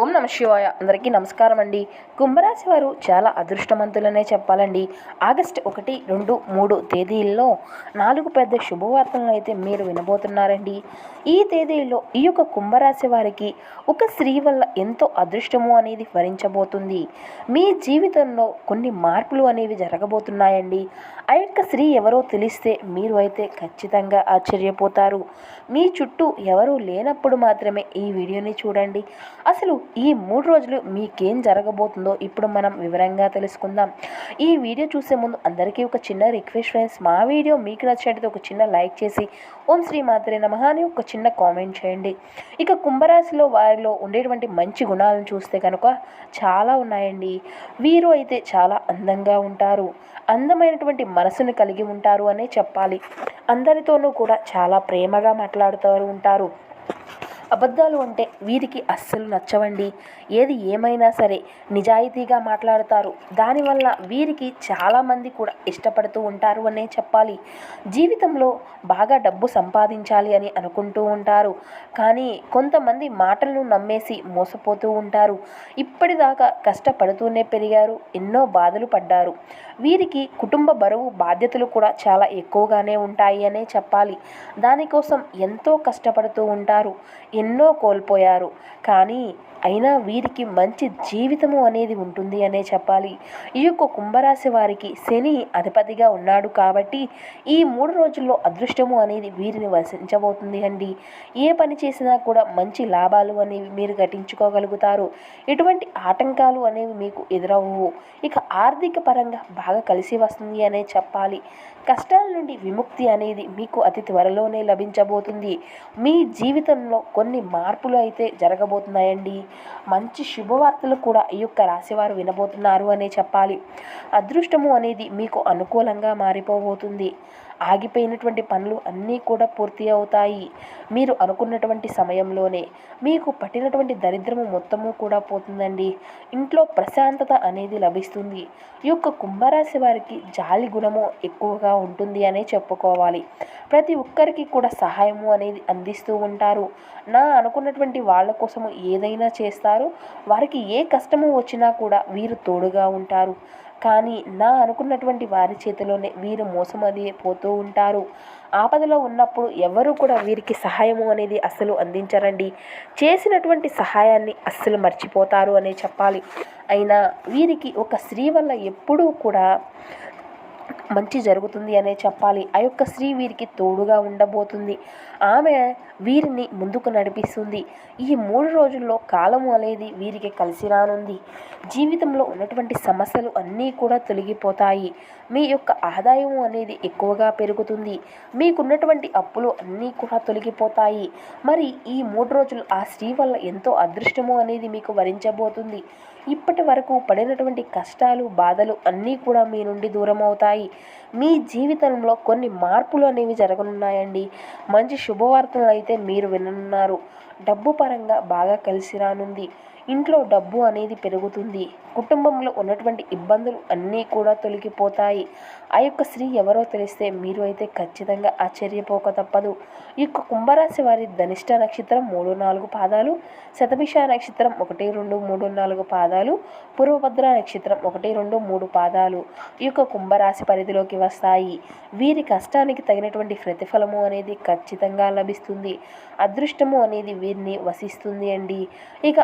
ఓం నమ శివాయ. అందరికీ నమస్కారం అండి. కుంభరాశి వారు చాలా అదృష్టవంతులనే చెప్పాలండి. ఆగస్టు ఒకటి రెండు మూడు తేదీల్లో నాలుగు పెద్ద శుభవార్తలను అయితే మీరు వినబోతున్నారండి. ఈ తేదీల్లో ఈ యొక్క కుంభరాశి వారికి ఒక స్త్రీ వల్ల ఎంతో అదృష్టము అనేది వరించబోతుంది. మీ జీవితంలో కొన్ని మార్పులు అనేవి జరగబోతున్నాయండి. ఆ యొక్క స్త్రీ ఎవరో తెలిస్తే మీరు అయితే ఖచ్చితంగా ఆశ్చర్యపోతారు. మీ చుట్టూ ఎవరూ లేనప్పుడు మాత్రమే ఈ వీడియోని చూడండి. అసలు ఈ మూడు రోజులు మీకేం జరగబోతుందో ఇప్పుడు మనం వివరంగా తెలుసుకుందాం. ఈ వీడియో చూసే ముందు అందరికీ ఒక చిన్న రిక్వెస్ట్ ఫ్రెండ్స్. మా వీడియో మీకు నచ్చినట్టు ఒక చిన్న లైక్ చేసి ఓం శ్రీ మాత్రే నమహ అని ఒక చిన్న కామెంట్ చేయండి. ఇక కుంభరాశిలో వారిలో ఉండేటువంటి మంచి గుణాలను చూస్తే కనుక చాలా ఉన్నాయండి. వీరు అయితే చాలా అందంగా ఉంటారు. అందమైనటువంటి మనసును కలిగి ఉంటారు అనే చెప్పాలి. అందరితోనూ కూడా చాలా ప్రేమగా మాట్లాడుతూ ఉంటారు. అబద్ధాలు అంటే వీరికి అస్సలు నచ్చవండి. ఏది ఏమైనా సరే నిజాయితీగా మాట్లాడతారు. దానివల్ల వీరికి చాలామంది కూడా ఇష్టపడుతూ ఉంటారు అనే చెప్పాలి. జీవితంలో బాగా డబ్బు సంపాదించాలి అని అనుకుంటూ ఉంటారు. కానీ కొంతమంది మాటలను నమ్మేసి మోసపోతూ ఉంటారు. ఇప్పటిదాకా కష్టపడుతూనే పెరిగారు. ఎన్నో బాధలు పడ్డారు. వీరికి కుటుంబ బరువు బాధ్యతలు కూడా చాలా ఎక్కువగానే ఉంటాయి అనే చెప్పాలి. దానికోసం ఎంతో కష్టపడుతూ ఉంటారు. ఎన్నో కోల్పోయారు. కానీ అయినా వీరికి మంచి జీవితము అనేది ఉంటుంది అనే చెప్పాలి. ఈ యొక్క కుంభరాశి వారికి శని అధిపతిగా ఉన్నాడు కాబట్టి ఈ మూడు రోజుల్లో అదృష్టము అనేది వీరిని వసించబోతుంది అండి. ఏ పని చేసినా కూడా మంచి లాభాలు అనేవి మీరు గటించుకోగలుగుతారు. ఎటువంటి ఆటంకాలు అనేవి మీకు ఎదురవ్వవు. ఇక ఆర్థిక పరంగా బాగా కలిసి వస్తుంది అనే చెప్పాలి. కష్టాల నుండి విముక్తి అనేది మీకు అతి త్వరలోనే లభించబోతుంది. మీ జీవితంలో కొన్ని మార్పులు అయితే జరగబోతున్నాయండి. మంచి శుభవార్తలు కూడా ఈ యొక్క రాశివారు వినబోతున్నారు అనే చెప్పాలి. అదృష్టము అనేది మీకు అనుకూలంగా మారిపోబోతుంది. ఆగిపోయినటువంటి పనులు అన్నీ కూడా పూర్తి అవుతాయి. మీరు అనుకున్నటువంటి సమయంలోనే మీకు పట్టినటువంటి దరిద్రము మొత్తము కూడా పోతుందండి. ఇంట్లో ప్రశాంతత అనేది లభిస్తుంది. ఈ యొక్క కుంభరాశి వారికి జాలి గుణము ఎక్కువగా ఉంటుంది అనే చెప్పుకోవాలి. ప్రతి ఒక్కరికి కూడా సహాయము అనేది అందిస్తూ ఉంటారు. నా అనుకున్నటువంటి వాళ్ళ కోసము ఏదైనా చేస్తారు. వారికి ఏ కష్టము వచ్చినా కూడా వీరు తోడుగా ఉంటారు. కానీ నా అనుకున్నటువంటి వారి చేతిలోనే వీరు మోసమది పోతూ ఉంటారు. ఆపదలో ఉన్నప్పుడు ఎవరు కూడా వీరికి సహాయము అనేది అస్సలు అందించరండి. చేసినటువంటి సహాయాన్ని అస్సలు మర్చిపోతారు అనే చెప్పాలి. అయినా వీరికి ఒక స్త్రీ వల్ల ఎప్పుడూ కూడా మంచి జరుగుతుంది అనే చెప్పాలి. ఆ యొక్క స్త్రీ వీరికి తోడుగా ఉండబోతుంది. ఆమె వీరిని ముందుకు నడిపిస్తుంది. ఈ మూడు రోజుల్లో కాలము అనేది వీరికి కలిసి రానుంది. జీవితంలో ఉన్నటువంటి సమస్యలు అన్నీ కూడా తొలగిపోతాయి. మీ యొక్క ఆదాయం అనేది ఎక్కువగా పెరుగుతుంది. మీకున్నటువంటి అప్పులు అన్నీ కూడా తొలగిపోతాయి. మరి ఈ మూడు రోజులు ఆ స్త్రీ వల్ల ఎంతో అదృష్టము అనేది మీకు వరించబోతుంది. ఇప్పటి వరకు పడినటువంటి కష్టాలు బాధలు అన్నీ కూడా మీ నుండి దూరం అవుతాయి మీ జీవితంలో కొన్ని మార్పులు అనేవి జరగనున్నాయండి. మంచి శుభవార్తలు అయితే మీరు విననున్నారు. డబ్బు పరంగా బాగా కలిసి రానుంది. ఇంట్లో డబ్బు అనేది పెరుగుతుంది. కుటుంబంలో ఉన్నటువంటి ఇబ్బందులు అన్నీ కూడా తొలగిపోతాయి. ఆ యొక్క స్త్రీ ఎవరో తెలిస్తే మీరు అయితే ఖచ్చితంగా ఆశ్చర్యపోక తప్పదు. ఈ యొక్క కుంభరాశి వారి ధనిష్ట నక్షత్రం మూడు నాలుగు పాదాలు శతభిష నక్షత్రం ఒకటి రెండు మూడు నాలుగు పాదాలు పూర్వభద్ర నక్షత్రం ఒకటి రెండు మూడు పాదాలు ఈ యొక్క కుంభరాశి పరిధిలోకి వస్తాయి. వీరి కష్టానికి తగినటువంటి ప్రతిఫలము అనేది ఖచ్చితంగా లభిస్తుంది. అదృష్టము అనేది వీరిని వసిస్తుంది అండి. ఇక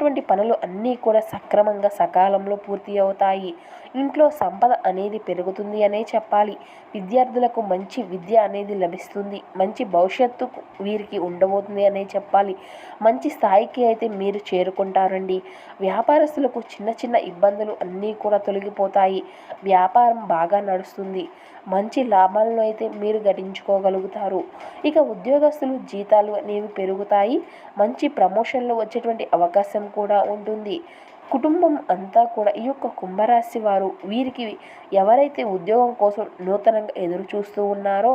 అనుకున్నటువంటి పనులు అన్నీ కూడా సక్రమంగా సకాలంలో పూర్తి అవుతాయి. ఇంట్లో సంపద అనేది పెరుగుతుంది అనే చెప్పాలి. విద్యార్థులకు మంచి విద్య అనేది లభిస్తుంది. మంచి భవిష్యత్తు వీరికి ఉండబోతుంది అనే చెప్పాలి. మంచి స్థాయికి అయితే మీరు చేరుకుంటారండి. వ్యాపారస్తులకు చిన్న చిన్న ఇబ్బందులు అన్నీ కూడా తొలగిపోతాయి. వ్యాపారం బాగా నడుస్తుంది. మంచి లాభాలను అయితే మీరు గడించుకోగలుగుతారు. ఇక ఉద్యోగస్తులు జీతాలు అనేవి పెరుగుతాయి. మంచి ప్రమోషన్లు వచ్చేటువంటి అవకాశం కూడా ఉంటుంది. కుటుంబం అంతా కూడా ఈ యొక్క కుంభరాశి వారు వీరికి ఎవరైతే ఉద్యోగం కోసం నూతనంగా ఎదురు చూస్తూ ఉన్నారో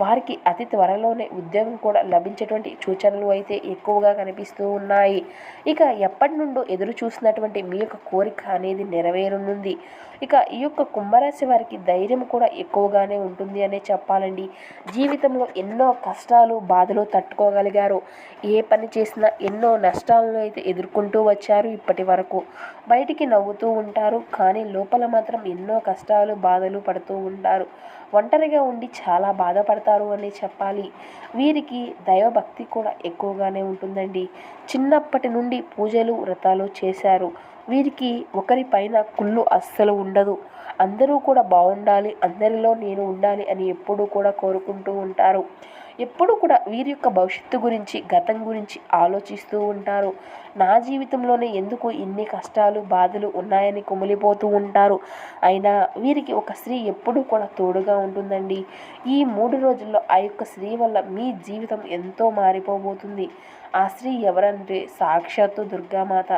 వారికి అతి త్వరలోనే ఉద్యోగం కూడా లభించేటువంటి సూచనలు అయితే ఎక్కువగా కనిపిస్తూ ఉన్నాయి. ఇక ఎప్పటి నుండో ఎదురు చూసినటువంటి మీ యొక్క కోరిక అనేది నెరవేరనుంది. ఇక ఈ యొక్క కుంభరాశి వారికి ధైర్యం కూడా ఎక్కువగానే ఉంటుంది అనే చెప్పాలండి. జీవితంలో ఎన్నో కష్టాలు బాధలు తట్టుకోగలిగారు. ఏ పని చేసినా ఎన్నో నష్టాలను అయితే ఎదుర్కొంటూ వచ్చారు ఇప్పటి వరకు. బయటికి నవ్వుతూ ఉంటారు కానీ లోపల మాత్రం ఎన్నో కష్టాలు బాధలు పడుతూ ఉంటారు. ఒంటరిగా ఉండి చాలా బాధపడతారు అని చెప్పాలి. వీరికి దైవభక్తి కూడా ఎక్కువగానే ఉంటుందండి. చిన్నప్పటి నుండి పూజలు వ్రతాలు చేశారు. వీరికి ఒకరిపైన కుళ్ళు అస్సలు ఉండదు. అందరూ కూడా బాగుండాలి అందరిలో నేను ఉండాలి అని ఎప్పుడూ కూడా కోరుకుంటూ ఉంటారు. ఎప్పుడు కూడా వీరి యొక్క భవిష్యత్తు గురించి గతం గురించి ఆలోచిస్తూ ఉంటారు. నా జీవితంలోనే ఎందుకు ఇన్ని కష్టాలు బాధలు ఉన్నాయని కుమిలిపోతూ ఉంటారు. అయినా వీరికి ఒక స్త్రీ ఎప్పుడూ కూడా తోడుగా ఉంటుందండి. ఈ మూడు రోజుల్లో ఆ యొక్క స్త్రీ వల్ల మీ జీవితం ఎంతో మారిపోబోతుంది. ఆ స్త్రీ ఎవరంటే సాక్షాత్తు దుర్గామాత.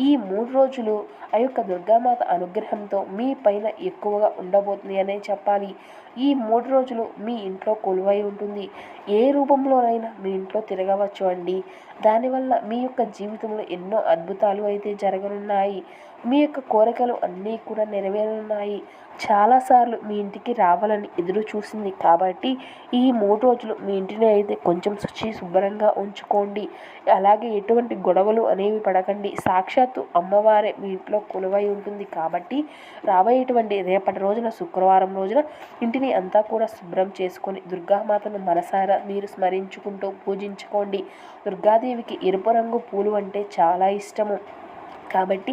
ఈ మూడు రోజులు ఆ యొక్క దుర్గామాత అనుగ్రహంతో మీ పైన ఎక్కువగా ఉండబోతుంది అనే చెప్పాలి. ఈ మూడు రోజులు మీ ఇంట్లో కొలువై ఉంటుంది. ఏ రూపంలోనైనా మీ ఇంట్లో తిరగవచ్చు అండి. దానివల్ల మీ యొక్క జీవితంలో ఎన్నో అద్భుతాలు అయితే జరగనున్నాయి. మీ యొక్క కోరికలు అన్నీ కూడా నెరవేరనున్నాయి. చాలాసార్లు మీ ఇంటికి రావాలని ఎదురు చూసింది కాబట్టి ఈ మూడు రోజులు మీ ఇంటిని అయితే కొంచెం శుచి శుభ్రంగా ఉంచుకోండి. అలాగే ఎటువంటి గొడవలు అనేవి పడకండి. సాక్షాత్తు అమ్మవారే మీ ఇంట్లో కొలువై ఉంటుంది కాబట్టి రాబోయేటువంటి రేపటి రోజున శుక్రవారం రోజున ఇంటిని అంతా కూడా శుభ్రం చేసుకొని దుర్గామాతను మనసారా మీరు స్మరించుకుంటూ పూజించుకోండి. దుర్గాదేవికి ఎరుపు రంగు పూలు అంటే చాలా ఇష్టము. కాబట్టి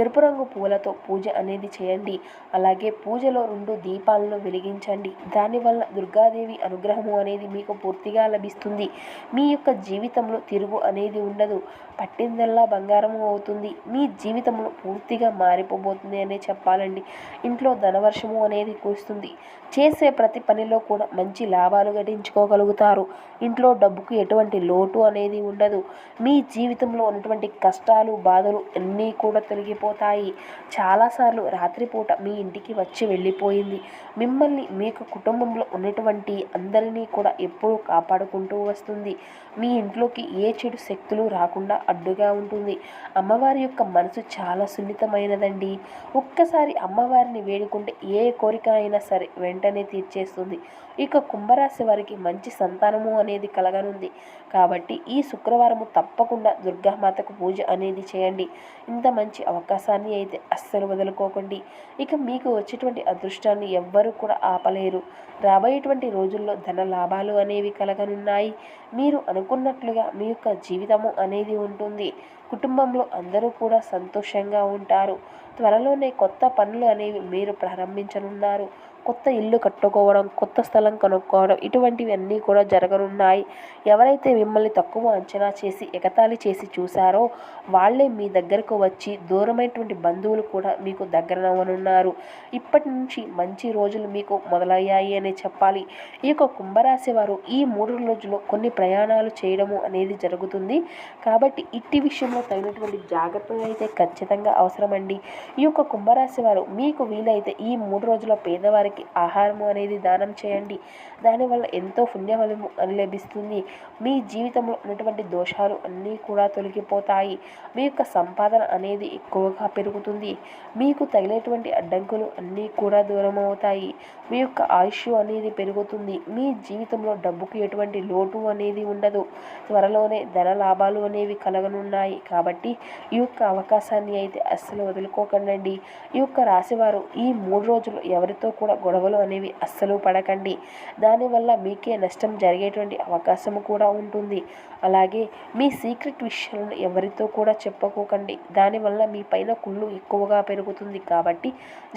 ఎరుపు రంగు పూలతో పూజ అనేది చేయండి. అలాగే పూజలో రెండు దీపాలను వెలిగించండి. దానివల్ల దుర్గాదేవి అనుగ్రహము అనేది మీకు పూర్తిగా లభిస్తుంది. మీ యొక్క జీవితంలో తిరుగు అనేది ఉండదు. పట్టిందల్లా బంగారము అవుతుంది. మీ జీవితంలో పూర్తిగా మారిపోబోతుంది అనే చెప్పాలండి. ఇంట్లో ధనవర్షము అనేది కురుస్తుంది. చేసే ప్రతి పనిలో కూడా మంచి లాభాలు గడించుకోగలుగుతారు. ఇంట్లో డబ్బుకు ఎటువంటి లోటు అనేది ఉండదు. మీ జీవితంలో ఉన్నటువంటి కష్టాలు బాధలు అన్నీ కూడా తొలగిపోతాయి. చాలాసార్లు రాత్రిపూట మీ ఇంటికి వచ్చి వెళ్ళిపోయింది. మిమ్మల్ని మీకు కుటుంబంలో ఉన్నటువంటి అందరినీ కూడా ఎప్పుడూ కాపాడుకుంటూ వస్తుంది. మీ ఇంట్లోకి ఏ చెడు శక్తులు రాకుండా అడ్డుగా ఉంటుంది. అమ్మవారి యొక్క మనసు చాలా సున్నితమైనదండి. ఒక్కసారి అమ్మవారిని వేడుకుంటే ఏ కోరిక అయినా సరే వెంటనే తీర్చేస్తుంది. ఇక కుంభరాశి వారికి మంచి సంతానము అనేది కలగనుంది. కాబట్టి ఈ శుక్రవారము తప్పకుండా దుర్గామాతకు పూజ అనేది చేయండి. ఇంత మంచి అవకాశాన్ని అయితే అస్సలు వదులుకోకండి. ఇక మీకు వచ్చేటువంటి అదృష్టాన్ని ఎవ్వరూ కూడా ఆపలేరు. రాబోయేటువంటి రోజుల్లో ధన లాభాలు అనేవి కలగనున్నాయి. మీరు అనుకున్నట్లుగా మీ యొక్క జీవితము అనేది ఉంటుంది. కుటుంబంలో అందరూ కూడా సంతోషంగా ఉంటారు. త్వరలోనే కొత్త పనులు అనేవి మీరు ప్రారంభించనున్నారు. కొత్త ఇల్లు కట్టుకోవడం కొత్త స్థలం కొనుక్కోవడం ఇటువంటివి అన్నీ కూడా జరగనున్నాయి. ఎవరైతే మిమ్మల్ని తక్కువ అంచనా చేసి ఎగతాళి చేసి చూశారో వాళ్ళే మీ దగ్గరకు వచ్చి దూరమైనటువంటి బంధువులు కూడా మీకు దగ్గరనవ్వనున్నారు. ఇప్పటి నుంచి మంచి రోజులు మీకు మొదలయ్యాయి అనే చెప్పాలి. ఈ యొక్క కుంభరాశి వారు ఈ మూడు రోజుల్లో కొన్ని ప్రయాణాలు చేయడము అనేది జరుగుతుంది. కాబట్టి ఇట్టి విషయంలో తగినటువంటి జాగ్రత్తలు అయితే ఖచ్చితంగా అవసరమండి. ఈ యొక్క కుంభరాశి వారు మీకు వీలైతే ఈ మూడు రోజుల పేదవారికి ఆహారము అనేది దానం చేయండి. దానివల్ల ఎంతో పుణ్యఫలము అని లభిస్తుంది. మీ జీవితంలో ఉన్నటువంటి దోషాలు అన్నీ కూడా తొలగిపోతాయి. మీ యొక్క సంపాదన అనేది ఎక్కువగా పెరుగుతుంది. మీకు తగిలేటువంటి అడ్డంకులు అన్నీ కూడా దూరం అవుతాయి. మీ యొక్క ఆయుష్ అనేది పెరుగుతుంది. మీ జీవితంలో డబ్బుకు ఎటువంటి లోటు అనేది ఉండదు. త్వరలోనే ధన లాభాలు అనేవి కలగనున్నాయి. కాబట్టి ఈ యొక్క అవకాశాన్ని అయితే అస్సలు వదులుకో వదులుకోకండి ఈ యొక్క రాశివారు ఈ మూడు రోజులు ఎవరితో కూడా గొడవలు అనేవి అస్సలు పడకండి. దానివల్ల మీకే నష్టం జరిగేటువంటి అవకాశం కూడా ఉంటుంది. అలాగే మీ సీక్రెట్ విషయాలను ఎవరితో కూడా చెప్పుకోకండి. దానివల్ల మీ పైన కుళ్ళు ఎక్కువగా పెరుగుతుంది కాబట్టి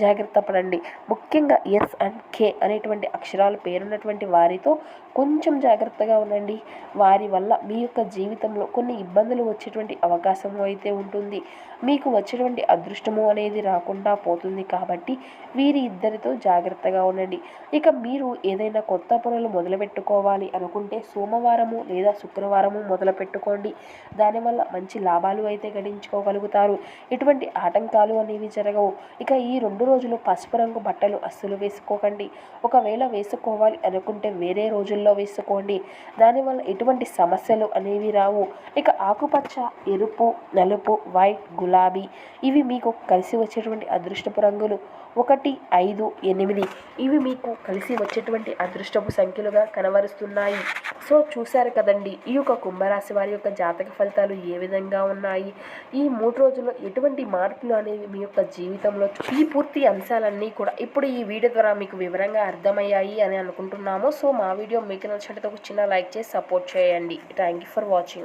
జాగ్రత్త పడండి. ముఖ్యంగా ఎస్ అండ్ కే అనేటువంటి అక్షరాలు పేరున్నటువంటి వారితో కొంచెం జాగ్రత్తగా ఉండండి. వారి వల్ల మీ యొక్క జీవితంలో కొన్ని ఇబ్బందులు వచ్చేటువంటి అవకాశం అయితే ఉంటుంది. మీకు వచ్చేటువంటి అదృష్టము అనేది రాకుండా పోతుంది కాబట్టి వీరి ఇద్దరితో జాగ్రత్తగా ఉండండి. ఇక మీరు ఏదైనా కొత్త పనులు మొదలుపెట్టుకోవాలి అనుకుంటే సోమవారము లేదా శుక్రవారము మొదలు పెట్టుకోండి దానివల్ల మంచి లాభాలు అయితే గడించుకోగలుగుతారు. ఎటువంటి ఆటంకాలు అనేవి జరగవు. ఇక ఈ రెండు రోజులు పసుపు రంగు బట్టలు అస్సలు వేసుకోకండి. ఒకవేళ వేసుకోవాలి అనుకుంటే వేరే రోజుల్లో వేసుకోండి. దానివల్ల ఎటువంటి సమస్యలు అనేవి రావు. ఇక ఆకుపచ్చ ఎరుపు నలుపు వైట్ గులాబీ ఇవి మీకు కలిసి వచ్చేటువంటి అదృష్టపు రంగులు ఒకటి ఐదు ఎనిమిది. ఇవి మీకు కలిసి వచ్చేటువంటి అదృష్టపు సంఖ్యలుగా కనబరుస్తున్నాయి. సో చూశారు కదండి ఈ యొక్క కుంభరాశి వారి యొక్క జాతక ఫలితాలు ఏ విధంగా ఉన్నాయి? ఈ మూడు రోజుల్లో ఎటువంటి మార్పులు అనేవి మీ యొక్క జీవితంలో ఈ పూర్తి అంశాలన్నీ కూడా ఇప్పుడు ఈ వీడియో ద్వారా మీకు వివరంగా అర్థమయ్యాయి అని అనుకుంటున్నాము. సో మా వీడియో మీకు నచ్చినట్లయితే ఒక చిన్న లైక్ చేసి సపోర్ట్ చేయండి. Thank you for watching